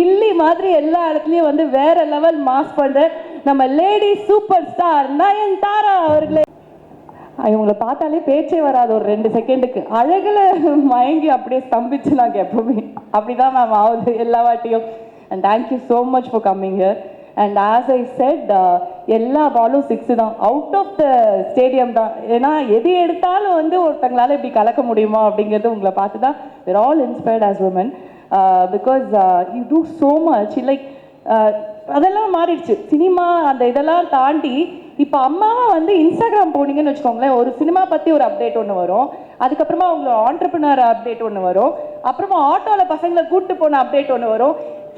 கில்லி மாதிரி எல்லா இடத்துலையும் வந்து வேற லெவல் மாஸ் பண்ற நம்ம லேடி சூப்பர் ஸ்டார் நயன்தாரா அவர்களே. இவங்களை பார்த்தாலே பேச்சே வராது ஒரு ரெண்டு செகண்டுக்கு அழகில் மயங்கி அப்படியே ஸ்தம்பிச்சு நாங்கள் எப்பவுமே. அப்படிதான் மேம் ஆகுது எல்லா வாட்டியும். And thank you so much for coming here and as I said எல்லா பாலும் சிக்ஸ் தான். அவுட் ஆஃப் த ஸ்டேடியம் தான். ஏன்னா எது எடுத்தாலும் வந்து ஒருத்தங்களால இப்படி கலக்க முடியுமா அப்படிங்கிறது உங்களை பார்த்து தான் we're all inspired as women because you do so much like அதெல்லாம் மாறிடுச்சு. சினிமா அந்த இதெல்லாம் தாண்டி இப்போ அம்மாவை வந்து இன்ஸ்டாகிராம் போனீங்கன்னு வச்சுக்கோங்களேன் ஒரு சினிமா பற்றி ஒரு அப்டேட் ஒன்று வரும். அதுக்கப்புறமா அவங்களோட ஆண்டர்பிரினர் அப்டேட் ஒன்று வரும். அப்புறமா ஆட்டோவில் பசங்களை கூட்டு போன அப்டேட் ஒன்று வரும்.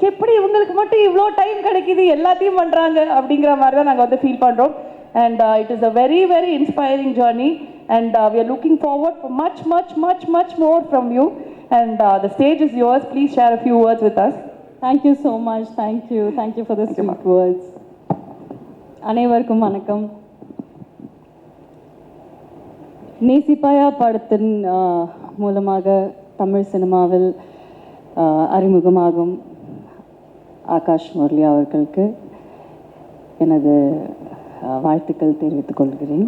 எப்படி இவங்களுக்கு மட்டும் இவ்வளோ டைம் கிடைக்குது எல்லாத்தையும் பண்ணுறாங்க அப்படிங்கிற மாதிரி தான் நாங்கள் வந்து ஃபீல் பண்ணுறோம் and it is a very very inspiring journey and we are looking forward much much much much more from you and the stage is yours please share a few words with us thank you so much thank you thank you for the sweet words அனைவருக்கும் வணக்கம். நேசிப்பாயா படத்தின் மூலமாக தமிழ் சினிமாவில் அறிமுகமாகும் ஆகாஷ் முரளி அவர்களுக்கு எனது வாழ்த்துக்கள் தெரிவித்துக் கொள்கிறேன்.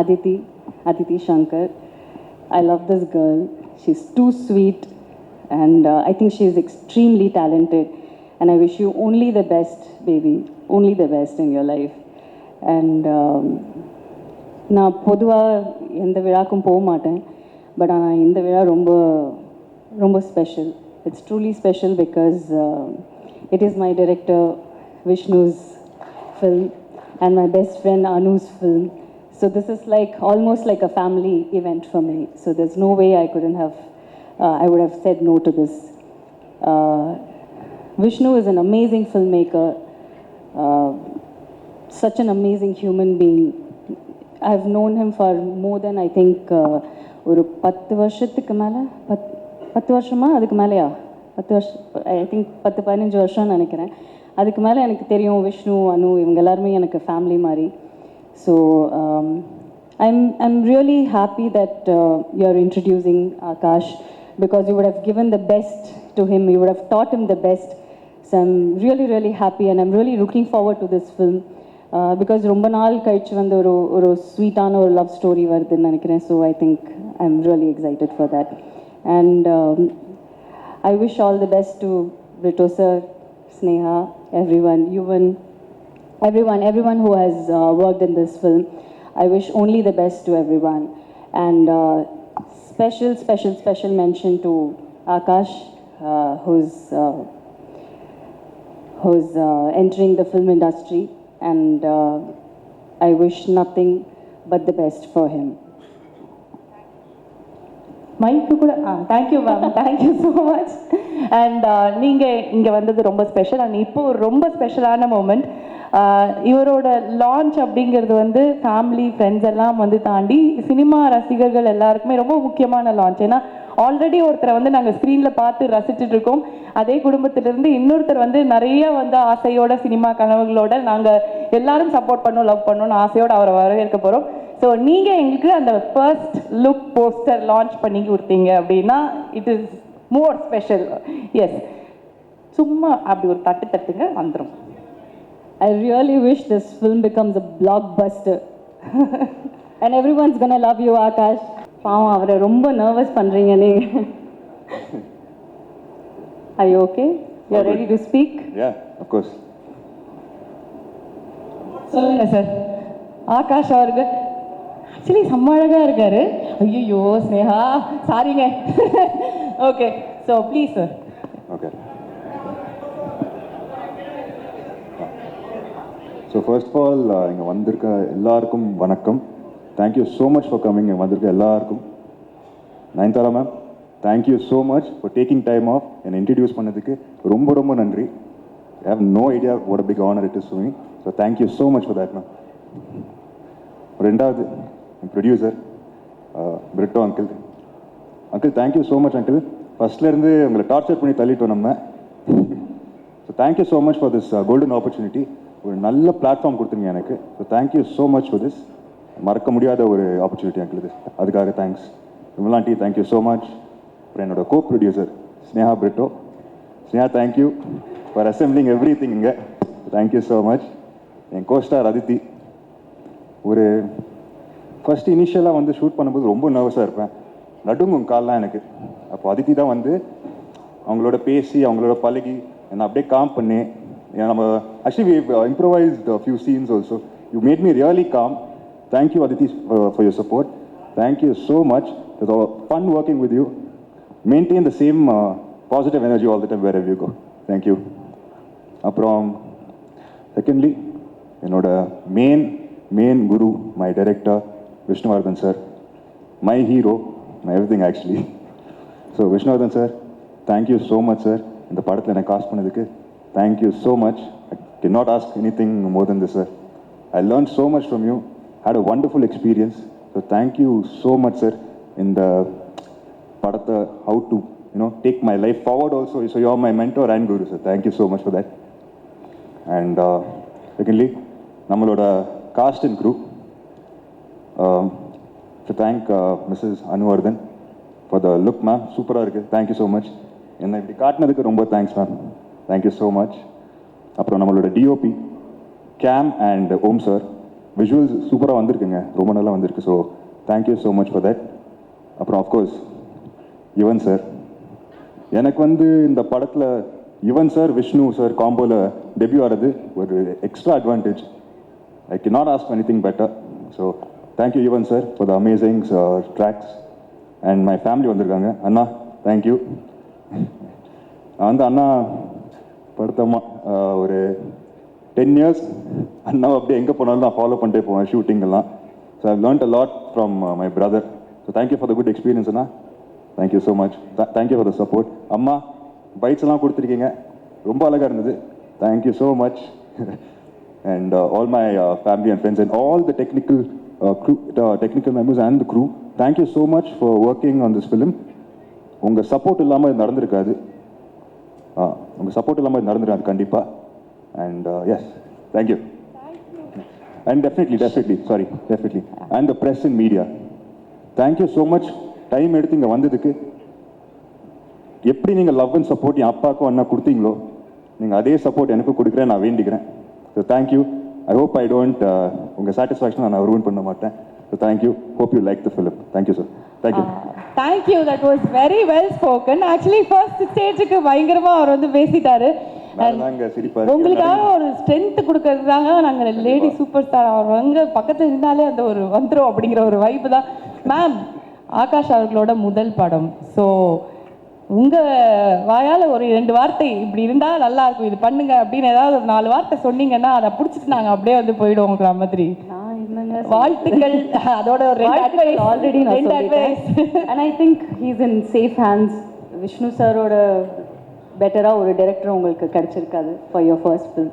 Aditi, Aditi Shankar. I love this girl. She's too sweet, and uh, I think she is extremely talented. And I wish you only the best, baby. Only the best in your life. And um, நான் பொதுவாக எந்த விழாக்கும் போக மாட்டேன் but ஆனால் இந்த விழா ரொம்ப ரொம்ப special it's truly special because it is my director Vishnu's film and my best friend Anu's film. So this is like almost like a family event for me. So there's no way I couldn't have, uh, I would have said no to this. Uh, Vishnu is an amazing filmmaker, uh, such an amazing human being. I've known him for more than I think ஒரு பத்து வருஷத்துக்கு மேலே பத் பத்து வருஷமா அதுக்கு மேலேயா பத்து வருஷம் ஐ திங்க் பத்து பதினஞ்சு வருஷம்னு நினைக்கிறேன் அதுக்கு மேலே எனக்கு தெரியும் விஷ்ணு அனு இவங்க எல்லாருமே எனக்கு ஃபேமிலி மாதிரி so I'm I'm really happy that you are introducing Akash because you would have given the best to him you would have taught him the best so i'm really really happy and i'm really looking forward to this film because ரொம்ப நாள் கழிச்சு வந்து ஒரு ஒரு ஸ்வீட்டான ஒரு love story வருதுன்னு நினைக்கிறேன் so I think I am really excited for that and I wish all the best to Brito sir, Sneha, everyone, Yuvan, everyone, everyone who has uh, worked in this film. I wish only the best to everyone. And uh, special, special, special mention to Akash, uh, who's uh, who's uh, entering the film industry, and uh, I wish nothing but the best for him. மைக்கு கூட ஆ thank you ma'am thank you so much and நீங்கள் இங்கே வந்தது ரொம்ப special and இப்போ ஒரு ரொம்ப ஸ்பெஷலான மூமெண்ட் இவரோட லான்ச் அப்படிங்கிறது வந்து ஃபேமிலி ஃப்ரெண்ட்ஸ் எல்லாம் வந்து தாண்டி சினிமா ரசிகர்கள் எல்லாருக்குமே ரொம்ப முக்கியமான லான்ச் ஏன்னா ஆல்ரெடி ஒருத்தரை வந்து நாங்கள் ஸ்க்ரீனில் பார்த்து ரசிச்சுட்டு இருக்கோம். அதே குடும்பத்திலிருந்து இன்னொருத்தர் வந்து நிறைய வந்து ஆசையோட சினிமா கனவுகளோட நாங்கள் எல்லாரும் சப்போர்ட் பண்ணோம் லவ் பண்ணோம்னு ஆசையோடு அவரை வரவேற்க போகிறோம் ஸோ நீங்கள் எங்களுக்கு அந்த ஃபர்ஸ்ட் லுக் போஸ்டர் லான்ச் பண்ணி கொடுத்தீங்க அப்படின்னா it is more special yes சும்மா அப்படி ஒரு தட்டு தட்டுங்க வந்துடும் I really wish this film becomes a blockbuster. and everyone's gonna love you, Akash. பாவம் அவரை ரொம்ப நர்வஸ் பண்றீங்க நீங்க Are you okay? You're ready to speak? Yeah, of course. சொல்லுங்க சார் ஆகாஷ் அவர்கள் ஆக்சுவலி செம்ம அழகா இருக்காரு. ஐயோ ஸ்னேஹா சாரிங்க. Okay so please sir okay so first of all இங்கே வந்திருக்க எல்லாருக்கும் வணக்கம். Thank you so much for coming இங்கே வந்திருக்க எல்லாருக்கும். Nayanthara ma'am thank you so much for taking time off என்னை இன்ட்ரடியூஸ் பண்ணதுக்கு ரொம்ப ரொம்ப நன்றி. I have no idea what big honour it is is so thank you so much for that ma'am ரெண்டாவது producer Britto uncle uncle thank you so much uncle ஃபஸ்ட்லேருந்து உங்களை torture பண்ணி தள்ளிட்டோம் நம்ம. So thank you so much for this golden opportunity ஒரு நல்ல platform கொடுத்துருங்க எனக்கு. So thank you so much for this மறக்க முடியாத ஒரு ஆப்பர்ச்சுனிட்டி அங்கிள் அதுக்காக தேங்க்ஸ் விமலாண்டி தேங்க்யூ ஸோ மச் அப்புறம் என்னோட co producer Sneha Britto. Sneha thank you for assembling everything இங்கே. தேங்க்யூ ஸோ மச் என் கோஸ்டார் அதித்தி. ஒரு ஃபர்ஸ்ட் இனிஷியலாக வந்து ஷூட் பண்ணும்போது ரொம்ப நர்வஸாக இருப்பேன். நடுங்கும் கால்லாம் எனக்கு. அப்போ அதித்தி தான் வந்து அவங்களோட பேசி அவங்களோட பழகி என்னை அப்படியே காம் பண்ணி நம்ம actually improvised few scenes also you made me really calm thank you Aditi for your support thank you so much fun working with you maintain the same positive energy all the time where you go thank you அப்புறம் secondly என்னோட main main Guru my director Vishnuvardhan sir my hero my everything actually so Vishnuvardhan sir thank you so much sir இந்த படத்தில் எனக்கு cast பண்ணதுக்கு thank you so much I can not ask anything more than this sir I learn so much from you had a wonderful experience so thank you so much sir இந்த படத்தை how to you know take my life forward also so you are my mentor and guru sir thank you so much for that and secondly நம்மளோட cast and group to thank missus Anuvardhan for the look ma'am சூப்பராக இருக்குது thank you so much என்னை இப்படி காட்டினதுக்கு ரொம்ப thanks ma'am thank you so much அப்புறம் நம்மளோட DOP கேம் அண்ட் ஓம் சார் விஷுவல்ஸ் சூப்பராக வந்திருக்குங்க. ரொம்ப நல்லா வந்திருக்கு. So thank you so much for that அப்புறம் அஃப்கோர்ஸ் யுவன் சார் எனக்கு வந்து இந்த படத்தில் யுவன் சார் விஷ்ணு சார் காம்போவில் டெபியூ ஆகிறது ஒரு extra advantage I can not ask anything better so thank you Yuvan sir for the amazing tracks and my family வந்திருக்காங்க. அண்ணா தேங்க்யூ நான் வந்து அண்ணா படுத்தமா ஒரு டென் இயர்ஸ் அண்ணாவை அப்படியே எங்கே போனாலும் நான் ஃபாலோ பண்ணிட்டே போவேன் ஷூட்டிங்கெல்லாம் so I learnt a lot from my brother so thank you for the good experience Anna. Thank you so much thank you for the support அம்மா பைட்ஸ் எல்லாம் கொடுத்துருக்கீங்க. ரொம்ப அழகாக இருந்தது. Thank you so much and all my family and friends and all the technical Uh, crew technical and and the Thank thank you so much for working on this film உங்கள் support இல்லாமல் இது நடந்திருக்காது. உங்கள் support இல்லாமல் இது நடந்திருக்காது கண்டிப்பாக and yes thank you and definitely definitely sorry definitely and the press and media thank you so much time எடுத்து இங்கே வந்ததுக்கு. எப்படி நீங்கள் லவ் அண்ட் சப்போர்ட் என் அப்பாவுக்கும் அண்ணா கொடுத்தீங்களோ நீங்கள் அதே சப்போர்ட் எனக்கும் கொடுக்குறேன் நான் வேண்டிக்கிறேன். So thank you I hope I don't உங்கள் சாட்டிஸ்ஃபேக்ஷன் நான் ரூன் பண்ண மாட்டேன். So thank you hope you like the film thank you sir thank you thank you that was very well spoken actually first ஸ்டேஜுக்கு பயங்கரமா அவர் வந்து பேசிட்டாரு. உங்களுக்காக ஒரு ஸ்ட்ரென்த் கொடுக்கறது தாங்க நாங்கள் லேடி சூப்பர் ஸ்டார் அவர் வந்து பக்கத்தில் இருந்தாலே அந்த ஒரு வந்துரும் அப்படிங்கிற ஒரு வைப்பு தான். மேம் ஆகாஷ் அவர்களோட முதல் படம். ஸோ உங்க வாயால ஒரு ரெண்டு வார்த்தை இப்படி இருந்தா நல்லா இருக்கும். இது பண்ணுங்க அப்படின்னு ஏதாவது ஒரு நாலு வார்த்தை சொன்னீங்கன்னா அதை பிடிச்சிட்டு நாங்க அப்படியே வந்து போயிடுவோம் உங்களை மாதிரி வாழ்த்துக்கள். அதோட ஒரு. ஆல்ரெடி ரெண்டு advice. And I think he's in safe hands Vishnu சாரோட பெட்டராக ஒரு டைரக்டர் உங்களுக்கு கிடைச்சிருக்காது for your first film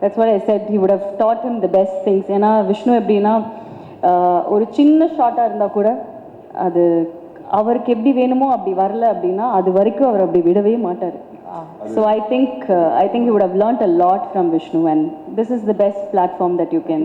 that's what I said he would have taught him the best things ஏன்னா விஷ்ணு எப்படின்னா ஒரு சின்ன ஷார்ட்டாக இருந்தால் கூட அது அவருக்கு எப்படி வேணுமோ அப்படி வரல அப்படின்னா அது வரைக்கும் அவர் அப்படி விடவே மாட்டார். So I think I think you would have learnt a lot from Vishnu and this is the best platform that you can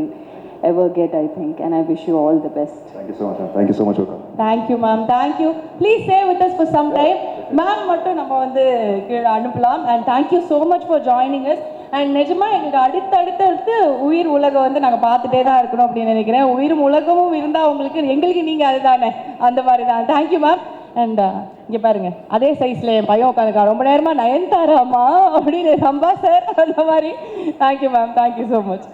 ever get I think and I wish you all the best. Thank you so much thank you so much welcome thank you ma'am thank you please stay with us for some time. Ma'am மட்டும் நம்ம வந்து கீழே அனுப்பலாம். And thank you so much for joining us. And நிஜமா எங்களுக்கு அடுத்து அடுத்து உயிர் உலகம் வந்து நாங்கள் பார்த்துட்டே தான் இருக்கணும் அப்படின்னு நினைக்கிறேன். உயிரும் உலகமும் இருந்தால் உங்களுக்கு எங்களுக்கு நீங்கள் அதுதானே. அந்த மாதிரி தான் தேங்க்யூ மேம் அண்ட் uh, இங்கே பாருங்க. அதே சைஸில் என் பையன் உட்காந்துக்கா ரொம்ப நேரமாக நயன்தாராமா அப்படின்னு சம்பா சார் அந்த மாதிரி. Thank you ma'am thank you so much